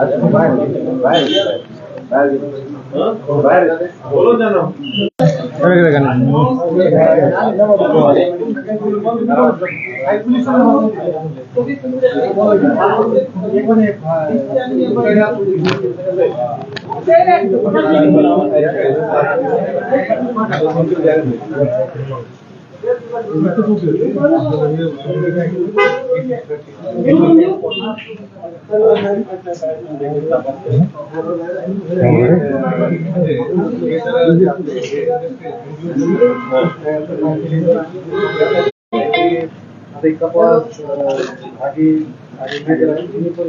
दोन मिनिट अरे का आता कपास भाजी आणि पण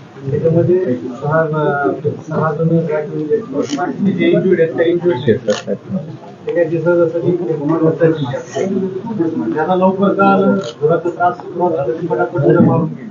त्याच्यामध्ये सहा सहा जण जे इंजुर्ड आहेत त्या इंजुर्ड ते काय दिसत असं की ते घुमट होतात. ज्यांना लवकर कळालं थोडासा त्रास की फटाफट जरा मारून गेले.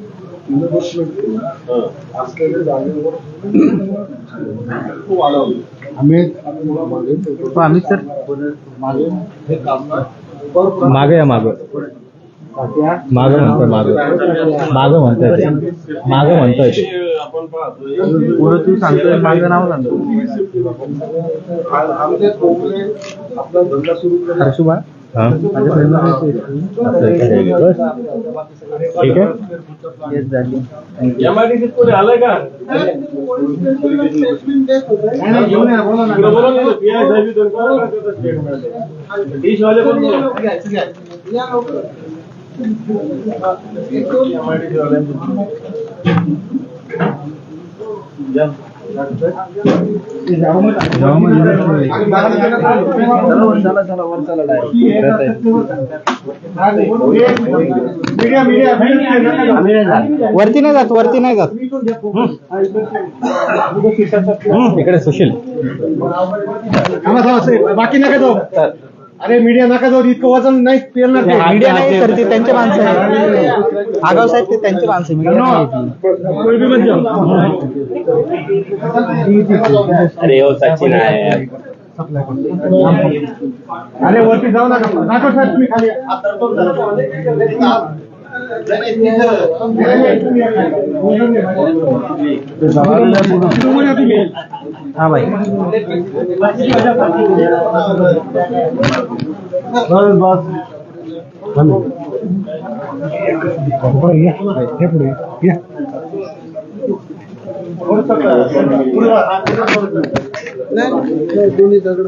आम्ही सर मागे या माग. माग म्हणतोय माग. माग म्हणतोय ते. माग म्हणतोय ते. पुढं तू सांगतोय माग नाव सांगतो आपला धंदा सुरू केला. हर्षुबा? हा? माझ्या ठीक आहे येस का डिशवाले पण वरती नाही जात वरती नाही जात. इकडे सुशील. बाकी नका जाऊ. अरे मीडिया नका जाऊ इतकं वजन नाही पेरणार ते. मीडिया नाही तर ते त्यांचे माणसं आहे आगाव साहेब ते त्यांचे माणसं मीडिया नाही. अरे हो सचिन आहे अरे वरती जाऊ नका राठोड साहेब तुम्ही खाली. हा भाई बस बस हे. पुढे या दोन्ही दगड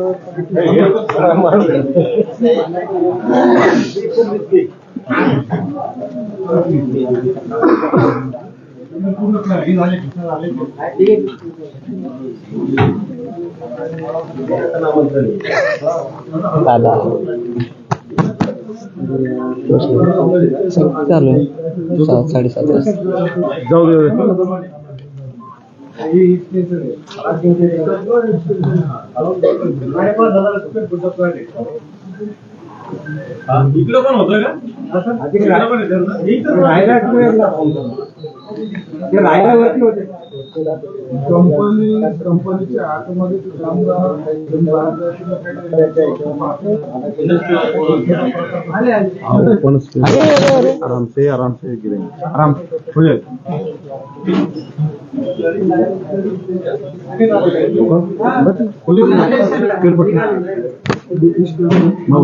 दादा चालू आहे सात साडेसात वाजता जाऊ दे. इकडं पण होतोय का? राहायला राहायला वरती होते. कंपनी कंपनीच्या आतमध्ये ते काही आराम से आराम से गिरेंगे आराम से हो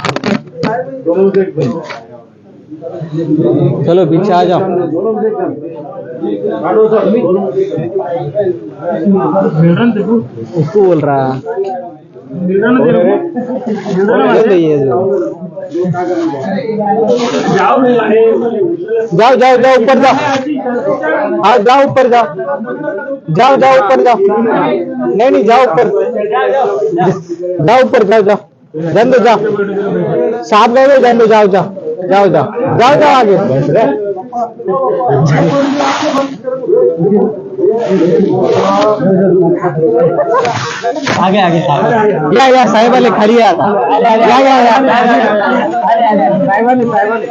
चलो, पीछे आ जाओ। उसको बोल रहा जाओ जाओ जाओ जाओ, ऊपर जाओ। हाँ जाओ, ऊपर जाओ। जाओ जाओ, ऊपर जाओ। नहीं नहीं, जाओ ऊपर। जाओ ऊपर, जाओ जाओ। जाओ। साहब गए जाओ जाओ जाओ जाओ। जाओ जाओ आगे। आगे आगे या या साहेब वाले खड़ी है आता या या या। साहेब वाले साहेब वाले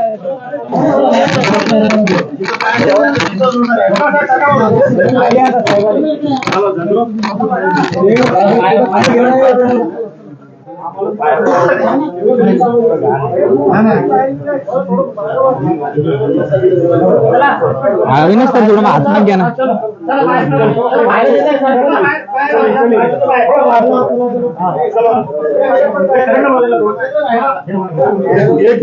अविनाश तर थोडं हात घ्या ना एक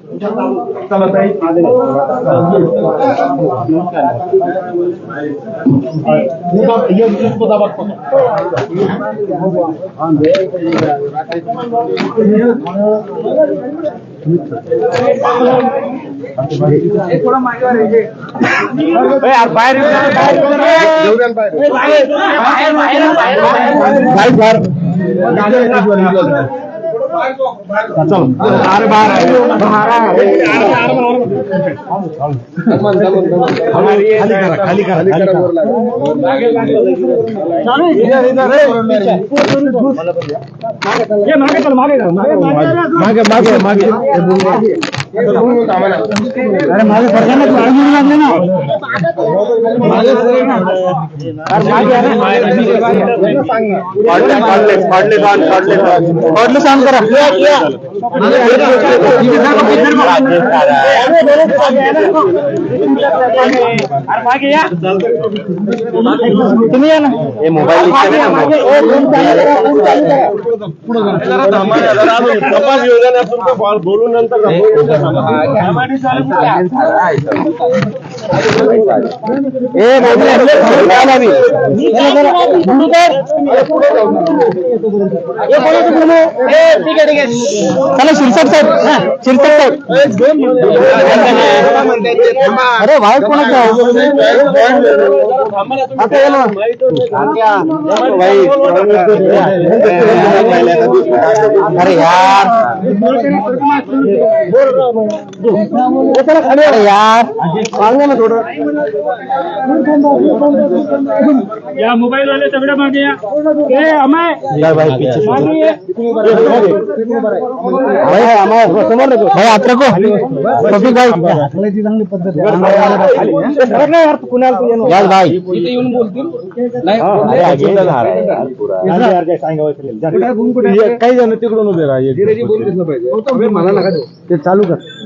আর বাইরে বাইরে বাইরে বাইরে चला ताई अरे बाहर खाली करा खाली करा मागे मागे मागे अरे मागे पडला ना तू आळमूर लागले ना। मागे काढले काढले काढले काढले काढले सांग करा तुम्ही या ना. हे मोबाईल तपास योजना बोलून नंतर ए चला शिरसाट साहेब. शिरसाट साहेब. अरे भाई कोणाचं आता ये ना भाई अरे यार. चला अरे यार. मांगे ना थोडं. या मोबाईल वाले सगळे मागे या. ए अमय. मागे ये. चांगली पद्धत काही जण तिकडून उभे राहा. ते चालू कर.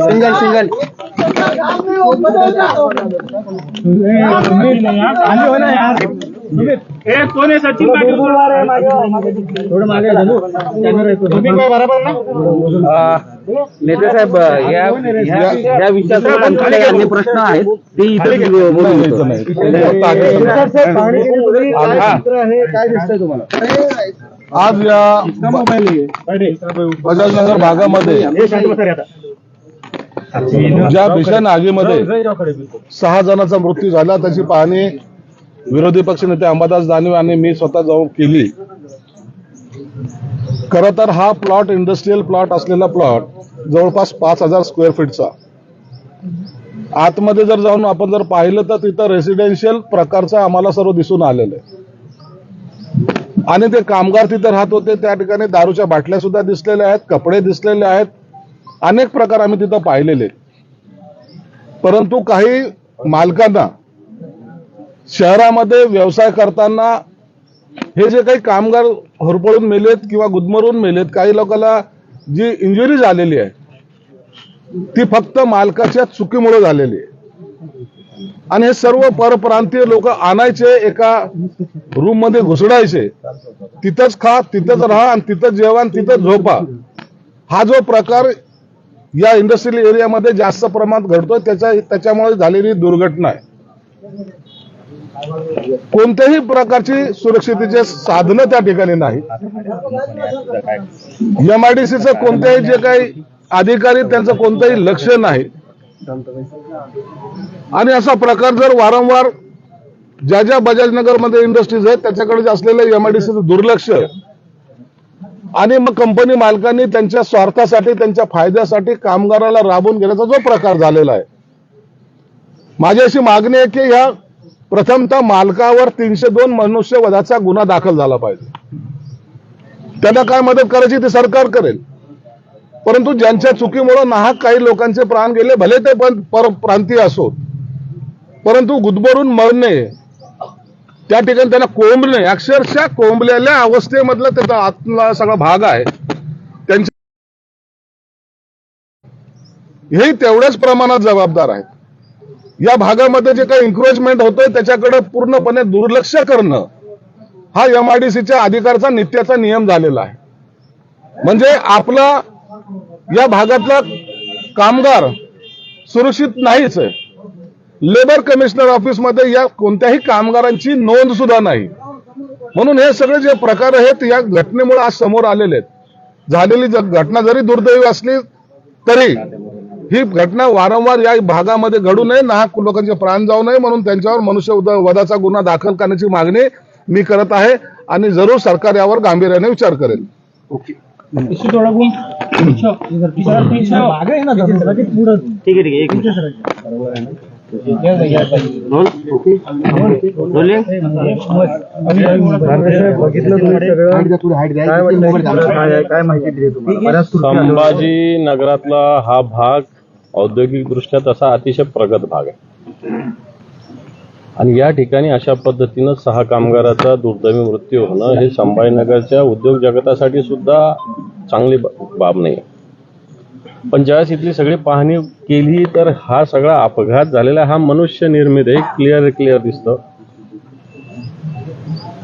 सिंगल सिंगल नेते साहेब या या- या विषयासोबत आणखी काही अन्य प्रश्न आहेत ते इथे बोलून घेतो. काय दिसतंय तुम्हाला? आज या बजाजनगर भागामध्ये ज्या भीषण आगीमध्ये सहा जणांचा मृत्यू झाला त्याची पाहणी विरोधी पक्षनेते अंबादास दानवे आणि मी स्वतः जाऊन केली. खर तर हा प्लॉट इंडस्ट्रीयल प्लॉट असलेला प्लॉट जवळपास पाच हजार स्क्वेअर फीटचा आतमध्ये जर जाऊन आपण जर पाहिलं तर तिथं रेसिडेन्शियल प्रकारचं आम्हाला सर्व दिसून आलेलं आहे. आणि ते कामगार तिथे राहत होते त्या ठिकाणी दारूच्या बाटल्या सुद्धा दिसलेल्या आहेत कपडे दिसलेले आहेत. अनेक प्रकार आम्ही तिथं पाहिलेले परंतु काही मालकांना शहरामध्ये व्यवसाय करताना हे जे काही कामगार होरपळून मेलेत किंवा गुदमरून मेलेत काही लोकांना जी इंजुरी झालेली आहे ती फक्त मालकाच्या चुकीमुळे झालेली आहे. आणि हे सर्व परप्रांतीय लोक आणायचे एका रूममध्ये घुसडायचे. तिथंच खा तिथंच राहा आणि तिथंच जेवा तिथंच झोपा. हा जो प्रकार या इंडस्ट्रियल एरियामध्ये जास्त प्रमाणात घडतोय त्याच्या त्याच्यामुळे झालेली दुर्घटना आहे. कोणत्याही प्रकारची सुरक्षितेचे साधनं त्या ठिकाणी नाही एमआयडीसीचं कोणत्याही जे काही अधिकारी त्यांचं कोणतंही लक्ष नाही. आणि असा प्रकार जर वारंवार ज्या ज्या बजाजनगरमध्ये इंडस्ट्रीज आहेत त्याच्याकडे असलेलं एमआयडीसीचं दुर्लक्ष आणि मग कंपनी मालकांनी त्यांच्या स्वार्थासाठी त्यांच्या फायद्यासाठी कामगाराला राबवून घेण्याचा जो प्रकार झालेला आहे. माझी अशी मागणी आहे की ह्या प्रथमतः मालकावर तीनशे दोन मनुष्यवधाचा गुन्हा दाखल झाला पाहिजे. त्यांना काय मदत करायची ते सरकार करेल. परंतु ज्यांच्या चुकीमुळे नाहक काही लोकांचे प्राण गेले भले ते पण प्रांतीय असो परंतु गुदमरून मरणे त्या ठिकाणी त्यांना कोंबणे अक्षरशः कोंबलेल्या अवस्थेमधला त्याचा आतला सगळा भाग आहे. त्यांच्या हे तेवढ्याच प्रमाणात जबाबदार आहेत. या भागामध्ये जे काही इन्क्रोचमेंट होतोय त्याच्याकडे पूर्णपणे दुर्लक्ष करणं हा एमआयडीसीच्या अधिकारचा नित्याचा नियम झालेला आहे. म्हणजे आपला या भागातला कामगार सुरक्षित नाहीच आहे. लेबर कमिशनर ऑफिसमध्ये या कोणत्याही कामगारांची नोंद सुद्धा नाही. म्हणून हे सगळे जे प्रकार आहेत या घटनेमुळे आज समोर आलेले आहेत. झालेली घटना जरी दुर्दैवी असली तरी ही घटना वारंवार या भागामध्ये घडू नये नाहक लोकांचे प्राण जाऊ नये म्हणून त्यांच्यावर मनुष्य वधाचा गुन्हा दाखल करण्याची मागणी मी करत आहे आणि जरूर सरकार यावर गांभीर्याने विचार करेल. ठीक आहे ठीक आहे एक बघितलं तुम्ही सगळं काय काय माहिती दिली तुम्हाला संभाजी नगरातला हा भाग औद्योगिकदृष्ट्या तसा अतिशय प्रगत भाग आहे. आणि या ठिकाणी अशा पद्धतीनं सहा कामगाराचा दुर्दैवी मृत्यू होणं हे संभाजीनगरच्या उद्योग जगतासाठी सुद्धा चांगली बाब नाही पण ज्यावेळेस इथली सगळी पाहणी केली तर हा सगळा अपघात झालेला हा मनुष्य निर्मित आहे. क्लिअर क्लिअर दिसतं.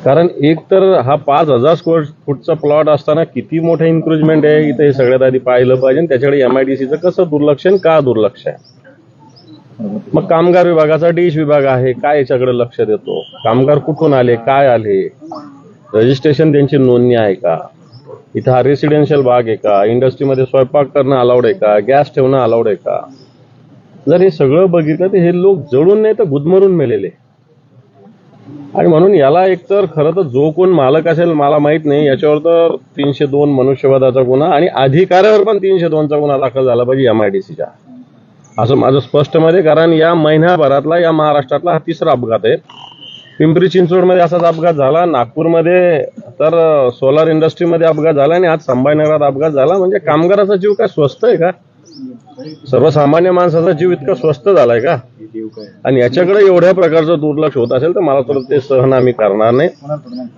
कारण एक तर हा पाच हजार स्क्वेअर फूटचा प्लॉट असताना किती मोठं इन्क्रुजमेंट आहे? इथे हे सगळ्यात आधी पाहिलं पाहिजे आणि त्याच्याकडे एमआयडीसीचं कसं दुर्लक्ष आहे आणि का दुर्लक्ष आहे? मग कामगार विभागाचा डिश विभाग आहे काय याच्याकडे लक्ष देतो? कामगार कुठून आले? काय आले? रजिस्ट्रेशन त्यांची नोंदणी आहे का? इथं हा रेसिडेन्शियल भाग आहे का? इंडस्ट्रीमध्ये स्वयंपाक करणं अलाउड आहे का? गॅस ठेवणं अलाउड आहे का? जर हे सगळं बघितलं तर हे लोक जळून नाही तर गुदमरून मेलेले. आणि म्हणून याला एकतर खरं तर जो कोण मालक असेल मला माहीत नाही याच्यावर तर तीनशे दोन मनुष्यवादाचा गुन्हा आणि अधिकाऱ्यावर पण तीनशे दोनचा गुन्हा दाखल झाला पाहिजे एम आय डी सीच्या. असं माझं स्पष्टमध्ये कारण या महिन्याभरातला या महाराष्ट्रातला हा तिसरा अपघात आहे. पिंपरी चिंचवडमध्ये असाच अपघात झाला नागपूरमध्ये तर सोलार इंडस्ट्रीमध्ये अपघात झाला आणि आज संभाजीनगरात अपघात झाला. म्हणजे कामगाराचा जीव काय स्वस्त आहे का? सर्वसामान्य माणसाचा जीव इतका स्वस्त झालाय का? आणि याच्याकडे एवढ्या प्रकारचं दुर्लक्ष होत असेल तर मला तर ते सहन आम्ही करणार नाही.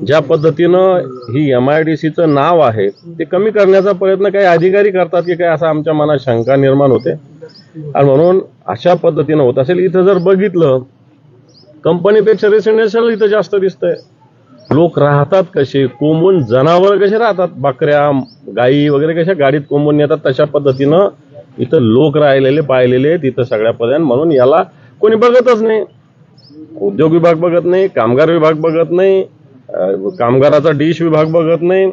ज्या पद्धतीनं ही एम आय डी सीचं नाव आहे ते कमी करण्याचा प्रयत्न काही अधिकारी करतात की काय असं आमच्या मनात शंका निर्माण होते. आणि म्हणून अशा पद्धतीनं होत असेल. इथं जर बघितलं कंपनीपेक्षा रेसिडेन्शियल इथं जास्त दिसतंय. लोक राहतात कसे? कोंबून जनावर कसे राहतात? बकऱ्या गाई वगैरे कशा गाडीत कोंबून येतात तशा पद्धतीनं इथं लोक राहिलेले पाहिलेले आहेत सगळ्या पदार्थ म्हणून याला कोणी बघतच नाही. उद्योग विभाग बघत नाही कामगार विभाग बघत नाही कामगाराचा डिश विभाग बघत नाही.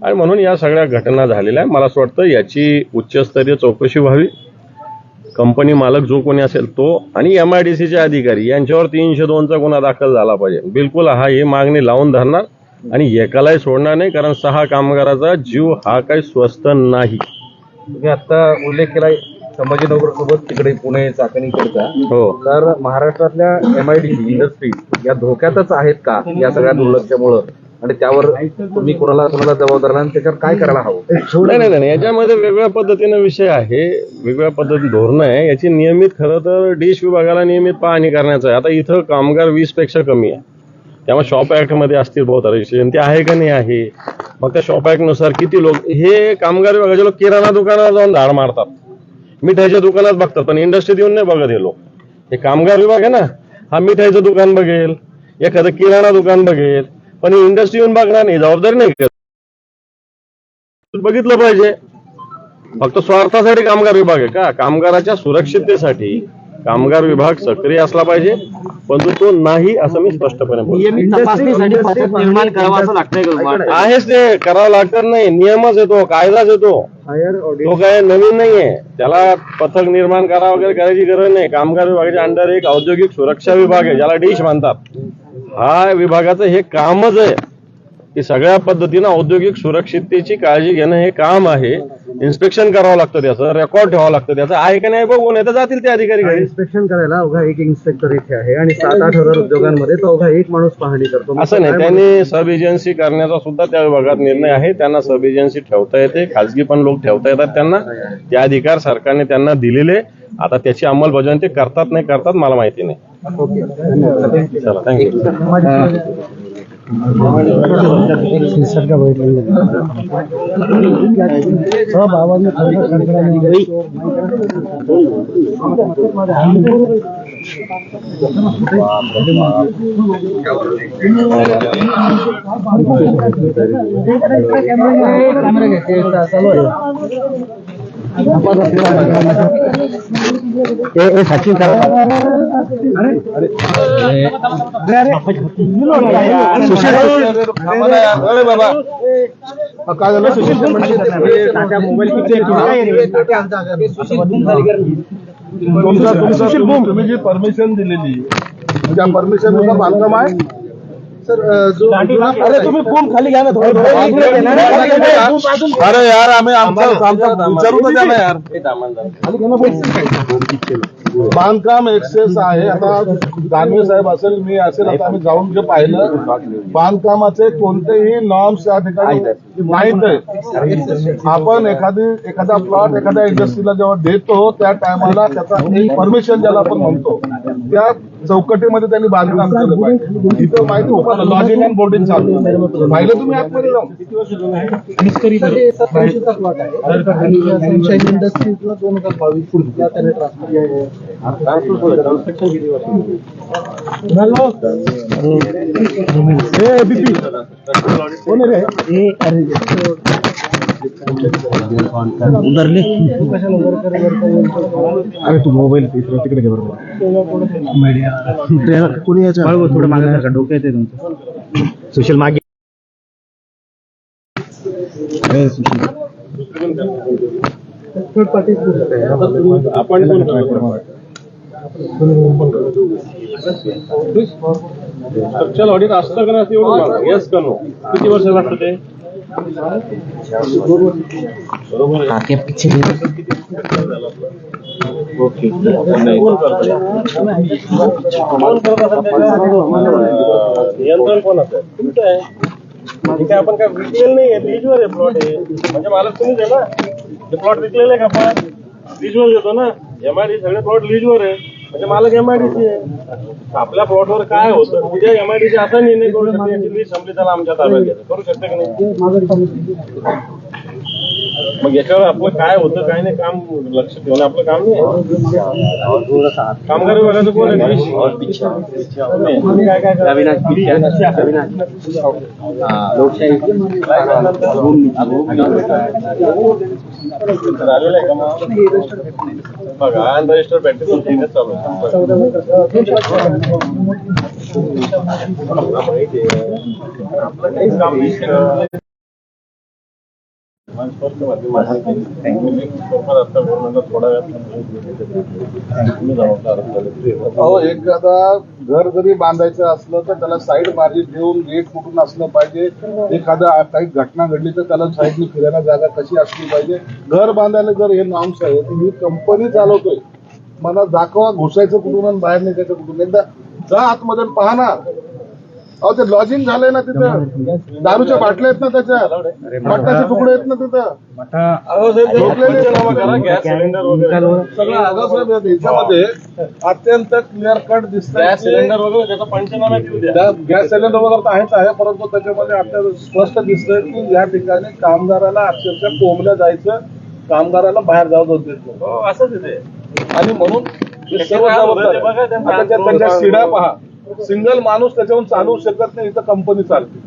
आणि म्हणून या सगळ्या घटना झालेल्या आहे मला असं वाटतं याची उच्चस्तरीय चौकशी व्हावी. कंपनी मालक जो कोणी असेल तो आणि एम आय डी सीचे अधिकारी यांच्यावर तीनशे दोनचा गुन्हा दाखल झाला पाहिजे. बिलकुल हा ही मागणी लावून धरणार आणि एकालाही सोडणार नाही कारण सहा कामगाराचा जीव हा काही स्वस्त नाही. तुम्ही आता उल्लेख केलाय संभाजीनगर सोबत तिकडे पुणे चाकणीकडचा हो. तर महाराष्ट्रातल्या एम आय डी इंडस्ट्री या धोक्यातच आहेत का? या सगळ्या दुर्लक्षामुळं? आणि त्यावर तुम्ही कोणाला कोणाला जबाबदार आणि त्याच्यावर काय करायला हवं? नाही नाही नाही याच्यामध्ये वेगळ्या पद्धतीनं विषय आहे. वेगळ्या पद्धतीने धोरणं आहे. याची नियमित खरं तर डिश विभागाला नियमित पाहणी करण्याचं आहे. आता इथं कामगार वीसपेक्षा कमी आहे. त्यामुळे शॉप ऍक्टमध्ये असतील बहुत रजिस्ट्रेशन ते आहे का नाही आहे? मग त्या शॉप ऍक्टनुसार किती लोक हे कामगार विभागाचे लोक किराणा दुकानात जाऊन धाड मारतात. मिठाईच्या दुकानात बघतात पण इंडस्ट्रीत येऊन नाही बघत हे लोक. हे कामगार विभाग आहे ना हा मिठाईचं दुकान बघेल एखादं किराणा दुकान बघेल पण ही इंडस्ट्री येऊन बघणार नाही जबाबदारी नाही बघितलं पाहिजे. फक्त स्वार्थासाठी कामगार विभाग आहे का? कामगाराच्या सुरक्षिततेसाठी कामगार विभाग सक्रिय असला पाहिजे परंतु तो नाही असं मी स्पष्टपणे बोलतो. तुम्हाला? आहेच ते करावं लागत नाही. नियमच येतो कायदाच येतो. तो काय नवीन नाहीये. त्याला पथक निर्माण करा वगैरे करायची गरज नाही. कामगार विभागाच्या अंडर एक औद्योगिक सुरक्षा विभाग आहे ज्याला डिश म्हणतात. हा विभागाचं हे कामच आहे. की सगळ्या पद्धतीनं औद्योगिक सुरक्षिततेची काळजी घेणं हे काम आहे. इन्स्पेक्शन करावं लागतं त्याचं रेकॉर्ड ठेवावं लागतं त्याचं. आहे का नाही बघून येतं जातील ते अधिकारी घरी. इन्स्पेक्शन करायला अवघा एक इन्स्पेक्टर इथे आहे आणि सात आठ हजार उद्योगांमध्ये तो अवघा एक माणूस पाहणी करतो. असं नाही त्यांनी सब एजन्सी करण्याचा सुद्धा त्या विभागात निर्णय आहे. त्यांना सब एजन्सी ठेवता येते खाजगी पण लोक ठेवता येतात त्यांना. ते अधिकार सरकारने त्यांना दिलेले. आता त्याची अंमलबजावणी ते करतात नाही करतात मला माहिती नाही. चला थँक्यू निसर्ग बघितलेलं हो बाबांनी कॅमेरा चालू आहे. ए ए सचिन अरे बाबा काय झालं तुमचा तुमचा तुम्ही तुम्ही जी परमिशन दिलेली त्या परमिशननुसार बांधकाम आहे सर जो अरे तुम्ही फोन खाली घ्या ना थोडं अरे यार आम्ही विचारू द्या ना यार. बांधकाम एक्सेस आहे. आता दानवे साहेब असेल मी असेल आता आम्ही जाऊन जे पाहिलं बांधकामाचे कोणतेही नॉर्म्स या ठिकाणी माहीत आहे. आपण एखादी एखादा प्लॉट एखाद्या इंडस्ट्रीला जेव्हा देतो त्या टायमाला त्याचा एक परमिशन ज्याला आपण म्हणतो त्या चौकटीमध्ये त्यांनी बांधकाम केलं पाहिजे इथं माहिती होतं लॉजिंग अँड बोर्डिंग चालू. पाहिलं तुम्ही आतमध्ये जाऊन इंडस्ट्रीजला दोन हजार बावीस पुढच्या त्याने ट्रान्सफर अरे तू मोबाईल तिकडे घे बरोबर कुणी याच्या? थोडं मागे डोकं येते तुमचं? सुशील मागे. आपण स्ट्रक्चरल ऑडिट असतं का एवढं येस का नो किती वर्ष लागतं ते? बरोबर आहे. कोण करतंय? कोण असेल नियंत्रण कोणाचं तुमचं आहे? काय आपण काय विकलेलं नाही आहे लीजवर आहे प्लॉट आहे म्हणजे मालक तुम्हीच आहे ना? ते प्लॉट विकलेले आहे का आपण लीजवर घेतो ना. एमआयडी सगळे प्लॉट लीजवर आहे. म्हणजे मालक एमआयडीसी आहे. आपल्या प्लॉटवर काय होतं? म्हणजे उद्या एमआयडीसी असा निर्णय करू शकते याची लीज संपली त्याला आमच्या ताब्यात घ्यायचं करू शकते की नाही? मग याच्यावर आपलं काय होतं काय नाही काम लक्ष ठेवणं आपलं काम नाही कामगार विभागाचं कोण आहे? काय काय करता? झालेलं आहे का मग? बघा अनरजिस्टर बॅटरी तीनच चालू आहे. काहीच काम नाही. अहो एखादा घर जरी बांधायचं असलं तर त्याला साईड मार्जिन घेऊन गेट कुठून असलं पाहिजे. एखादा काही घटना घडली तर त्याला साईडने फिरायला जागा कशी असली पाहिजे. घर बांधायला जर हे नॉर्म्स आहे तर मी कंपनी चालवतोय. मला दाखवा घुसायचं कुठून आणि बाहेर निघायचं कुठून. एकदा जा आतमध्ये पाहणार अहो ते लॉजिंग झालंय ना तिथं. दारूच्या बाटल्या आहेत ना त्याच्या. मटणाचे तुकडे आहेत ना तिथं. अहो, साहेब, ते झोपलेले पंचनामा करा गॅस सिलेंडर वगैरे. सगळं आगासाहेब याच्यामध्ये अत्यंत क्लिअर कट दिसत गॅस सिलेंडर वगैरे त्याचा पंचनामा घेऊ द्या. त्या गॅस सिलेंडर वगैरे तर आहेच आहे परंतु त्याच्यामध्ये आपल्याला स्पष्ट दिसतंय की या ठिकाणी कामगाराला अक्षरशः कोंबल्या जायचं. कामगाराला बाहेर जाऊ देत. नाही. हो, असंच. आणि म्हणून होतं हात त्यांच्या शिड्या पहा. सिंगल माणूस त्याच्याहून चालवू शकत नाही इथं कंपनी चालते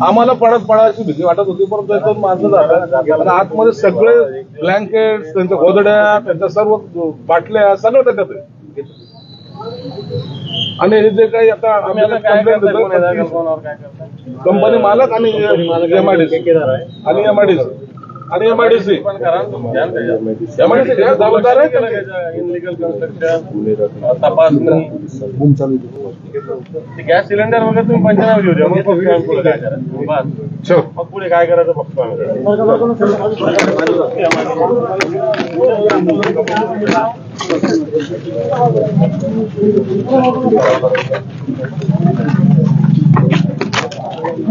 आम्हाला पडत पडायची भीती वाटत होती परंतु एकदम माणसं जातात आणि आतमध्ये सगळे ब्लँकेट त्यांच्या गोदड्या त्यांच्या सर्व बाटल्या सगळं त्याच्यात. आणि हे जे काही आता आम्ही करताय? कंपनी मालक आणि एमआयडीसी. आणि एमआयडीसी आणि एमआयडीसी पण करा ना तुम्ही. ध्यान द्या. एमआयडीसी जबाबदार आहे का? इनलिगल कन्स्ट्रक्शन तपासणी ते गॅस सिलेंडर वगैरे तुम्ही पंचनामा घेऊ द्या मग पुढे काय करायचं बस. चल. मग पुढे काय करायचं बघतो आम्ही हा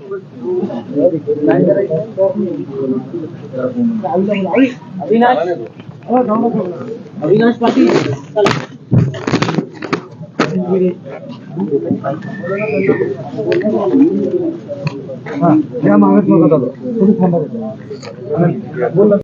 कुठे? इथं राजकीय नका. हे दुर्दैवी